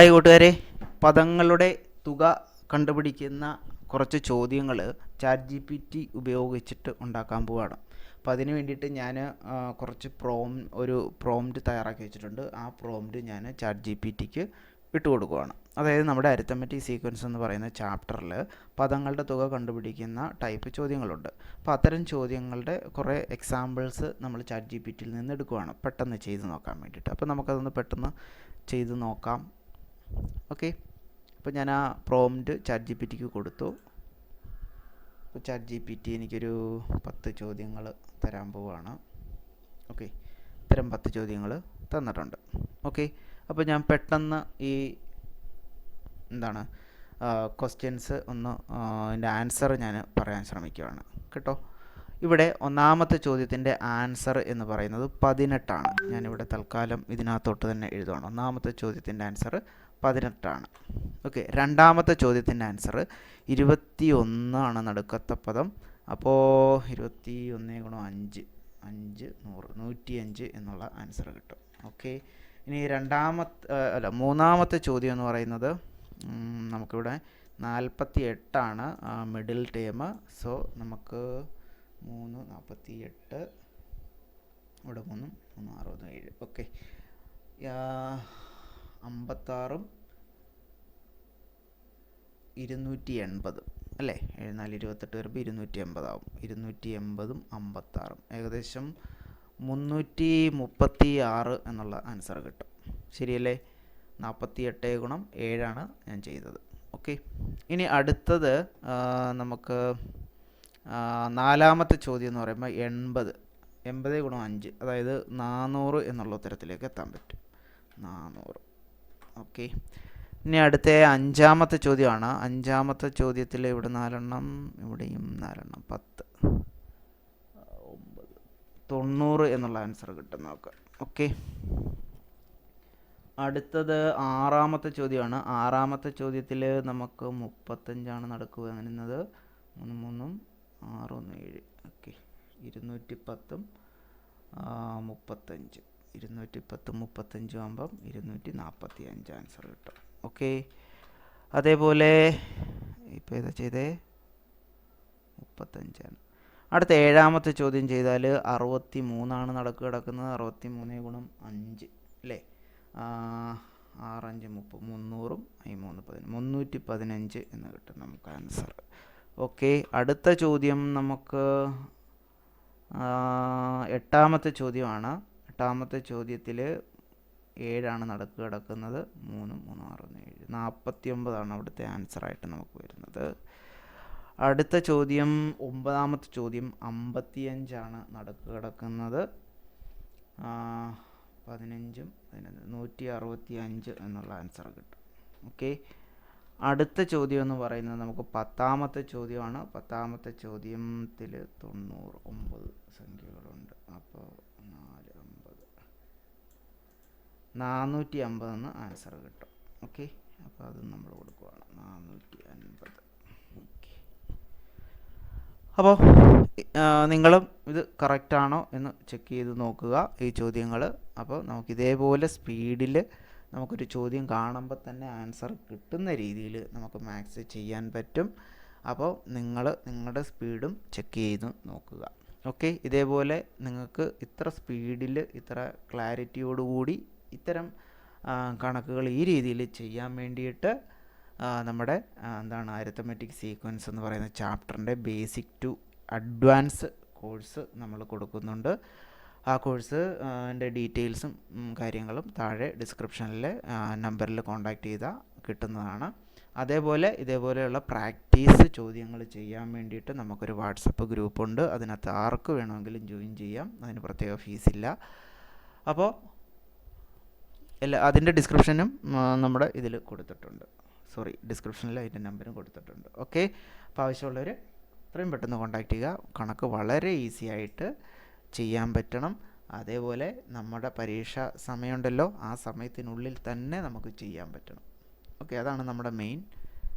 Hi കൂട്ടുകാരെ പദങ്ങളുടെ തുക കണ്ടുപിടിക്കുന്ന കുറച്ച് ചോദ്യങ്ങൾ ചാറ്റ് ജി പി ടി ഉപയോഗിച്ചിട്ട് ഉണ്ടാക്കാൻ പോവാണ്. അപ്പോൾ അതിന് വേണ്ടിയിട്ട് ഞാൻ കുറച്ച് പ്രോം ഒരു പ്രോംപ്റ്റ് തയ്യാറാക്കി വെച്ചിട്ടുണ്ട്. ആ പ്രോംപ്റ്റ് ഞാൻ ചാറ്റ് ജി പി ടിക്ക് ഇട്ട് കൊടുക്കുകയാണ് അതായത് നമ്മുടെ അരിത്തമെറ്റിക് സീക്വൻസ് എന്ന് പറയുന്ന ചാപ്റ്ററിൽ പദങ്ങളുടെ തുക കണ്ടുപിടിക്കുന്ന ടൈപ്പ് ചോദ്യങ്ങളുണ്ട്. അപ്പോൾ അത്തരം ചോദ്യങ്ങളുടെ കുറേ എക്സാമ്പിൾസ് നമ്മൾ ചാറ്റ് ജി പി ടിയിൽ നിന്ന് എടുക്കുകയാണ് പെട്ടെന്ന് ചെയ്ത് നോക്കാൻ വേണ്ടിയിട്ട്. അപ്പോൾ നമുക്കതൊന്ന് പെട്ടെന്ന് ചെയ്ത് നോക്കാം. ഓക്കെ. അപ്പോൾ ഞാൻ ആ പ്രോംപ്റ്റ് ചാറ്റ് ജി പി ടിക്ക് കൊടുത്തു. അപ്പോൾ ചാറ്റ് ജി പി ടി എനിക്കൊരു പത്ത് ചോദ്യങ്ങൾ തരാൻ പോവുകയാണ് ഓക്കെ. ഇത്തരം പത്ത് ചോദ്യങ്ങൾ തന്നിട്ടുണ്ട്. ഓക്കെ. അപ്പോൾ ഞാൻ പെട്ടെന്ന് ഈ എന്താണ് ക്വസ്റ്റ്യൻസ് ഒന്ന് അതിന്റെ ആൻസർ ഞാൻ പറയാൻ ശ്രമിക്കുകയാണ് കേട്ടോ? ഇവിടെ ഒന്നാമത്തെ ചോദ്യത്തിന്റെ ആൻസർ എന്ന് പറയുന്നത് പതിനെട്ടാണ്. ഞാനിവിടെ തൽക്കാലം ഇതിനകത്തോട്ട് തന്നെ എഴുതുകയാണ് ഒന്നാമത്തെ ചോദ്യത്തിന്റെ ആൻസർ പതിനെട്ടാണ്. ഓക്കെ രണ്ടാമത്തെ ചോദ്യത്തിന്റെ ആൻസർ ഇരുപത്തി ഒന്നാണ് നടുക്കത്തെ പദം. അപ്പോൾ ഇരുപത്തി ഒന്ന് ഗുണം അഞ്ച് അഞ്ച് നൂറ് നൂറ്റി അഞ്ച് എന്നുള്ള ആൻസർ കിട്ടും. ഓക്കെ ഇനി രണ്ടാമത്തെ അല്ല മൂന്നാമത്തെ ചോദ്യം എന്ന് പറയുന്നത് നമുക്കിവിടെ നാൽപ്പത്തി എട്ടാണ് മിഡിൽ ടേം സോ നമുക്ക് മൂന്ന് നാൽപ്പത്തി എട്ട് ഇവിടെ മൂന്നും മൂന്ന് അറുപത് ഏഴ്. ഓക്കെ അമ്പത്താറും ഇരുന്നൂറ്റി എൺപതും അല്ലേ? എഴുന്നാൽ ഇരുപത്തെട്ട് വരുമ്പോൾ ഇരുന്നൂറ്റി എൺപതാവും ഇരുന്നൂറ്റി എൺപതും അമ്പത്താറും. ഏകദേശം മുന്നൂറ്റി മുപ്പത്തി ആറ് എന്നുള്ള ആൻസർ കിട്ടും. ശരിയല്ലേ? നാൽപ്പത്തി എട്ട് ഗുണം ഏഴാണ് ഞാൻ ചെയ്തത്. ഓക്കെ ഇനി അടുത്തത് നമുക്ക് നാലാമത്തെ ചോദ്യം എന്ന് പറയുമ്പോൾ എൺപത്. എൺപത് ഗുണം അഞ്ച് അതായത് നാനൂറ് എന്നുള്ള ഉത്തരത്തിലേക്ക് എത്താൻ പറ്റും. നാനൂറ് ഓക്കെ ഇനി അടുത്ത അഞ്ചാമത്തെ ചോദ്യമാണ്. അഞ്ചാമത്തെ ചോദ്യത്തിൽ ഇവിടെ നാലെണ്ണം? ഇവിടെയും നാലെണ്ണം. പത്ത് ഒമ്പത് തൊണ്ണൂറ് എന്നുള്ള ആൻസർ കിട്ടും നോക്കാം ഓക്കെ അടുത്തത് ആറാമത്തെ ചോദ്യമാണ്. ആറാമത്തെ ചോദ്യത്തിൽ നമുക്ക് മുപ്പത്തഞ്ചാണ് നടക്കുക എന്നത് മൂന്ന് മൂന്നും ആറ് ഒന്ന് ഏഴ്. ഓക്കെ ഇരുന്നൂറ്റി പത്തും മുപ്പത്തഞ്ച്. ഇരുന്നൂറ്റി പത്തും മുപ്പത്തഞ്ചും ആകുമ്പം ഇരുന്നൂറ്റി നാൽപ്പത്തി അഞ്ച് ആൻസർ കിട്ടും. ഓക്കെ അതേപോലെ ഇപ്പോൾ ഏതാ ചെയ്തേ? മുപ്പത്തഞ്ചാണ് അടുത്ത ഏഴാമത്തെ ചോദ്യം ചെയ്താൽ അറുപത്തി മൂന്നാണ് നടക്കുക കിടക്കുന്നത്. അറുപത്തി മൂന്ന് ഗുണം അഞ്ച് അല്ലേ ആറഞ്ച് മുപ്പത് മുന്നൂറും ഈ മൂന്ന് പതിനഞ്ച് മുന്നൂറ്റി പതിനഞ്ച് എന്ന് കിട്ടും നമുക്ക് ആൻസർ ഓക്കെ അടുത്ത ചോദ്യം നമുക്ക് എട്ടാമത്തെ ചോദ്യമാണ്. എട്ടാമത്തെ ചോദ്യത്തിൽ ഏഴാണ് നടക്ക് കിടക്കുന്നത്. മൂന്ന് മൂന്ന് ആറ് ഏഴ്. നാൽപ്പത്തി ഒമ്പതാണ് അവിടുത്തെ ആൻസറായിട്ട് നമുക്ക് വരുന്നത്. അടുത്ത ചോദ്യം ഒമ്പതാമത്തെ ചോദ്യം അമ്പത്തിയഞ്ചാണ് നടക്ക് കിടക്കുന്നത്. പതിനഞ്ചും പതിനഞ്ച് നൂറ്റി അറുപത്തി അഞ്ച് എന്നുള്ള ആൻസർ കിട്ടും. ഓക്കെ അടുത്ത ചോദ്യം എന്ന് പറയുന്നത് നമുക്ക് പത്താമത്തെ ചോദ്യമാണ്. പത്താമത്തെ ചോദ്യത്തിൽ തൊണ്ണൂറ് ഒമ്പത് സംഖ്യകളുണ്ട്. അപ്പോൾ നാനൂറ്റി അമ്പതെന്ന് ആൻസർ കിട്ടും. ഓക്കെ? അപ്പോൾ അത് നമ്മൾ കൊടുക്കുവാണ്. നാനൂറ്റി അൻപത് ഓക്കെ. അപ്പോൾ നിങ്ങളും ഇത് കറക്റ്റാണോ എന്ന് ചെക്ക് ചെയ്ത് നോക്കുക ഈ ചോദ്യങ്ങൾ. അപ്പോൾ നമുക്ക് ഇതേപോലെ സ്പീഡിൽ നമുക്കൊരു ചോദ്യം കാണുമ്പോൾ തന്നെ ആൻസർ കിട്ടുന്ന രീതിയിൽ നമുക്ക് മാത്സ് ചെയ്യാൻ പറ്റും. അപ്പോൾ നിങ്ങൾ നിങ്ങളുടെ സ്പീഡും ചെക്ക് ചെയ്ത് നോക്കുക. ഓക്കെ? ഇതേപോലെ നിങ്ങൾക്ക് ഇത്ര സ്പീഡിൽ ഇത്ര ക്ലാരിറ്റിയോടുകൂടി ഇത്തരം കണക്കുകൾ ഈ രീതിയിൽ ചെയ്യാൻ വേണ്ടിയിട്ട് നമ്മുടെ എന്താണ് അരിത്തമെറ്റിക് സീക്വൻസ് എന്ന് പറയുന്ന ചാപ്റ്ററിന്റെ ബേസിക് ടു അഡ്വാൻസ് കോഴ്സ് നമ്മൾ കൊടുക്കുന്നുണ്ട്. ആ കോഴ്സ് എന്റെ ഡീറ്റെയിൽസും കാര്യങ്ങളും താഴെ ഡിസ്ക്രിപ്ഷനിൽ നമ്പറിൽ കോൺടാക്റ്റ് ചെയ്താൽ കിട്ടുന്നതാണ്. അതേപോലെ ഇതേപോലെയുള്ള പ്രാക്ടീസ് ചോദ്യങ്ങൾ ചെയ്യാൻ വേണ്ടിയിട്ട് നമുക്കൊരു വാട്സപ്പ് ഗ്രൂപ്പുണ്ട്. അതിനകത്ത് ആർക്ക് വേണമെങ്കിലും ജോയിൻ ചെയ്യാം. അതിന് പ്രത്യേക ഫീസില്ല അപ്പോൾ എല്ലാ അതിന്റെ ഡിസ്ക്രിപ്ഷനും നമ്മുടെ ഇതിൽ കൊടുത്തിട്ടുണ്ട്. സോറി ഡിസ്ക്രിപ്ഷനിൽ അതിന്റെ നമ്പറും കൊടുത്തിട്ടുണ്ട്. ഓക്കെ അപ്പോൾ ആവശ്യമുള്ളവർ എത്രയും പെട്ടെന്ന് കോൺടാക്റ്റ് ചെയ്യുക. കണക്ക് വളരെ ഈസി ആയിട്ട് ചെയ്യാൻ പറ്റണം. അതേപോലെ നമ്മുടെ പരീക്ഷ സമയമുണ്ടല്ലോ. ആ സമയത്തിനുള്ളിൽ തന്നെ നമുക്ക് ചെയ്യാൻ പറ്റണം. ഓക്കെ അതാണ് നമ്മുടെ മെയിൻ